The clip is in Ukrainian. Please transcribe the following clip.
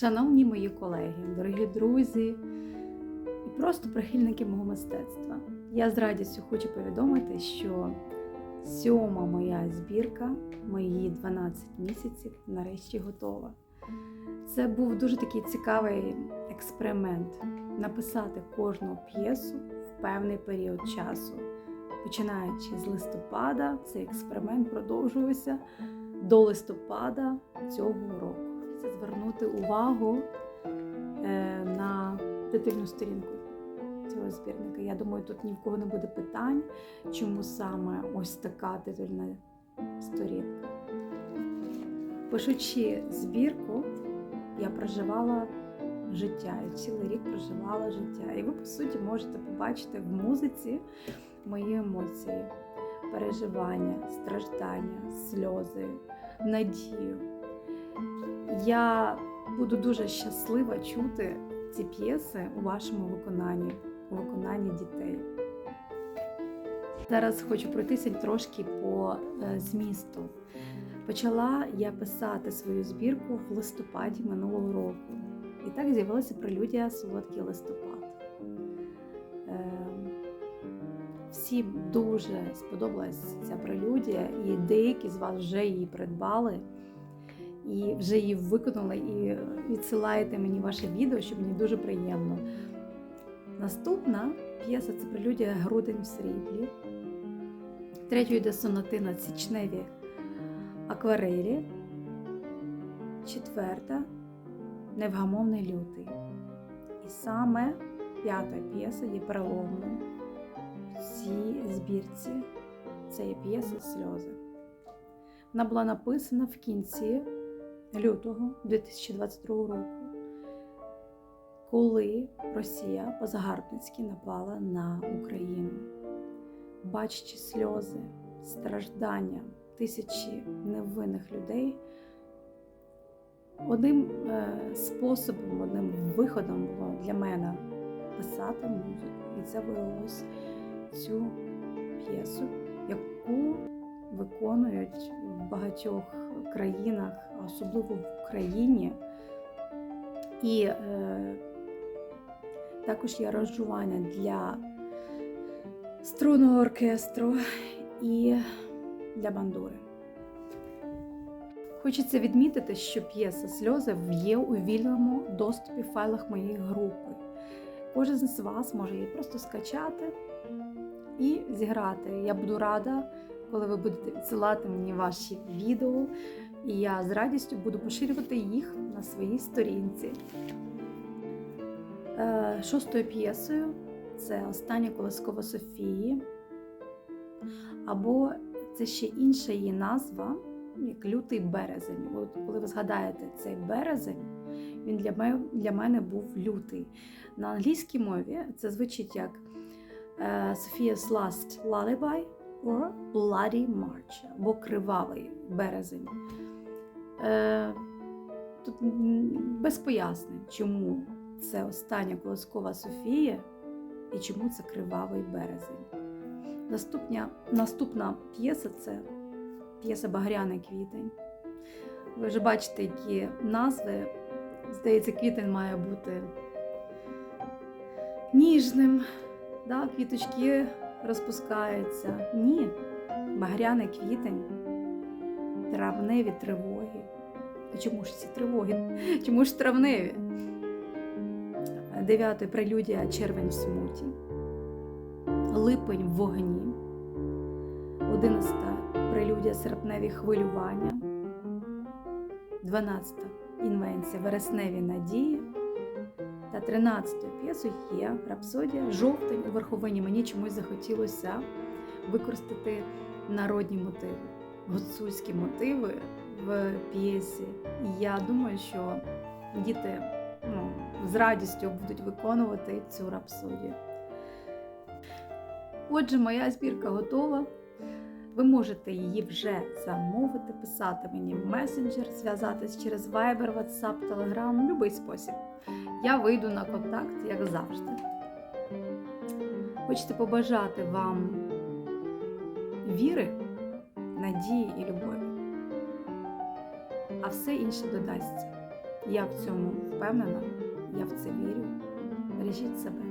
Шановні мої колеги, дорогі друзі і просто прихильники мого мистецтва, я з радістю хочу повідомити, що сьома моя збірка, мої 12 місяців, нарешті готова. Це був дуже такий цікавий експеримент написати кожну п'єсу в певний період часу. Починаючи з листопада, цей експеримент продовжувався до листопада цього року. Це звернути увагу е, на титульну сторінку цього збірника. Я думаю, тут ні в кого не буде питань, чому саме ось така титульна сторінка. Пишучи збірку, я проживала життя, я цілий рік проживала життя. І ви, по суті, можете побачити в музиці мої емоції, переживання, страждання, сльози, надію. Я буду дуже щаслива чути ці п'єси у вашому виконанні, у виконанні дітей. Зараз хочу пройтися трошки по е, змісту. Почала я писати свою збірку в листопаді минулого року. І так з'явилася прелюдія Солодкий листопад. Ем, Всім дуже сподобалась ця прелюдія, і деякі з вас вже її придбали і вже її виконали, і відсилаєте мені ваше відео, що мені дуже приємно. Наступна п'єса це прелюдія Грудень в сріблі. Третьою йде сонатина Січневі акварелі. Четверта Невгамовний лютий. І саме п'ята п'єса є переломною в цій збірці. Це є п'єса сльози. Вона була написана в кінці лютого 2022 року, коли Росія по-загарбницьки напала на Україну. Бачачи сльози, страждання тисячі невинних людей, одним е, способом, одним виходом було для мене писати музику. І це виявилось цю п'єсу, яку виконують в багатьох країнах, особливо в Україні. І е, також є аранжування для струнного оркестру і для бандури. Хочеться відмітити, що п'єса сльози є у вільному доступі в файлах моєї групи. Кожен з вас може її просто скачати і зіграти. Я буду рада, коли ви будете відсилати мені ваші відео, і я з радістю буду поширювати їх на своїй сторінці. Е, Шостою п'єсою це остання колискова Софії, або це ще інша її назва, як лютий березень. От коли ви згадаєте цей березень, він для мене, для мене був лютий. На англійській мові це звучить як е, Sophia's Last Lullaby or Bloody March, або Кривавий березень. Е, Тут без пояснень, чому це остання колоскова Софія і чому це кривавий березень. Наступня, наступна п'єса це п'єса Багряний квітень. Ви вже бачите, які назви. Здається, квітень має бути ніжним, да, квіточки розпускаються. Ні, багряний квітень, травневі тривоги. Чому ж ці тривоги? Чому ж травневі? Дев'ятий прелюдія червень в смуті, липень в вогні, одинадцята прелюдія серпневі хвилювання, дванадцята інвенція вересневі надії. Та тринадцятою п'єсою є рапсодія жовтень у верховині. Мені чомусь захотілося використати народні мотиви, гуцульські мотиви в п'єсі. І я думаю, що діти ну, з радістю будуть виконувати цю рапсодію. Отже, моя збірка готова. Ви можете її вже замовити, писати мені в месенджер, зв'язатись через Viber, WhatsApp, Telegram, будь-який спосіб. Я вийду на контакт, як завжди. Хочете побажати вам віри, надії і любові. А все інше додасться. Я в цьому впевнена, я в це вірю. Бережіть себе.